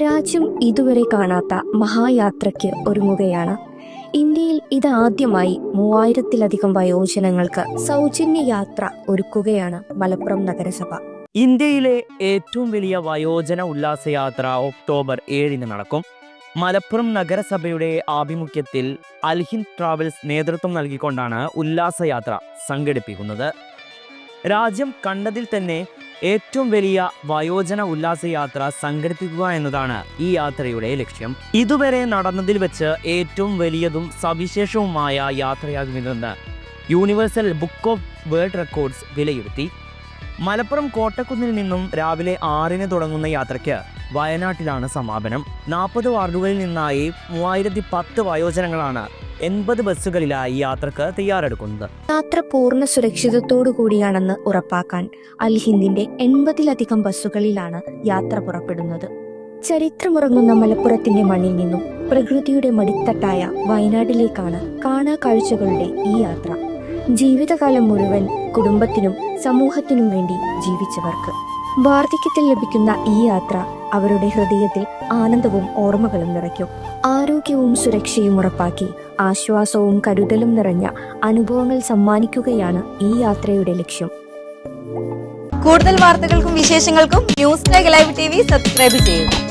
രാജ്യം ഇതുവരെ കാണാത്ത മഹായാത്രയ്ക്ക് ഒരുങ്ങുകയാണ്. ഇന്ത്യയിൽ ഇതാദ്യമായി മൂവായിരത്തിലധികം വയോജനങ്ങൾക്ക് സൗജന്യ യാത്ര ഒരുക്കുകയാണ് മലപ്പുറം നഗരസഭ. ഇന്ത്യയിലെ ഏറ്റവും വലിയ വയോജന ഉല്ലാസയാത്ര ഒക്ടോബർ ഏഴിന് നടക്കും. മലപ്പുറം നഗരസഭയുടെ ആഭിമുഖ്യത്തിൽ അൽഹിന്ദ് ട്രാവൽസ് നേതൃത്വം നൽകിക്കൊണ്ടാണ് ഉല്ലാസയാത്ര സംഘടിപ്പിക്കുന്നത്. രാജ്യം കണ്ടതിൽ തന്നെ ഏറ്റവും വലിയ വയോജന ഉല്ലാസയാത്ര സംഘടിപ്പിക്കുക എന്നതാണ് ഈ യാത്രയുടെ ലക്ഷ്യം. ഇതുവരെ നടന്നതിൽ വെച്ച് ഏറ്റവും വലിയതും സവിശേഷവുമായ യാത്രയാകുമെന്ന് Universal Book of World Records വിലയിരുത്തി. മലപ്പുറം കോട്ടക്കുന്നിൽ നിന്നും രാവിലെ ആറിന് തുടങ്ങുന്ന യാത്രയ്ക്ക് വയനാട്ടിലാണ് സമാപനം. നാൽപ്പത് വാർഡുകളിൽ നിന്നായി മൂവായിരത്തി പത്ത് വയോജനങ്ങളാണ് എൺപത് ബസ്സുകളിലായി യാത്രയ്ക്ക് തയ്യാറെടുക്കുന്നത്. യാത്ര പൂർണ സുരക്ഷിതത്തോടു കൂടിയാണെന്ന് ഉറപ്പാക്കാൻ അൽഹിന്ദിന്റെ എൺപതിലധികം ബസ്സുകളിലാണ് യാത്ര പുറപ്പെടുന്നത്. ചരിത്രമുറങ്ങുന്ന മലപ്പുറത്തിന്റെ മണ്ണിൽ നിന്നും പ്രകൃതിയുടെ മടിത്തട്ടായ വയനാട്ടിലേക്കാണ് കാണാ കാഴ്ചകളുടെ ഈ യാത്ര. ജീവിതകാലം മുഴുവൻ കുടുംബത്തിനും സമൂഹത്തിനും വേണ്ടി ജീവിച്ചവർക്ക്. വാർദ്ധക്യത്തിൽ ലഭിക്കുന്ന ഈ യാത്ര അവരുടെ ഹൃദയത്തിൽ ആനന്ദവും ഓർമ്മകളും നിറയ്ക്കും. ആരോഗ്യവും സുരക്ഷയും ഉറപ്പാക്കി ആശ്വാസവും കരുതലും നിറഞ്ഞ അനുഭവങ്ങൾ സമ്മാനിക്കുകയാണ് ഈ യാത്രയുടെ ലക്ഷ്യം. കൂടുതൽ വാർത്തകൾക്കും വിശേഷങ്ങൾക്കും ന്യൂസ് ലൈവ് ടി സബ്സ്ക്രൈബ് ചെയ്യുക.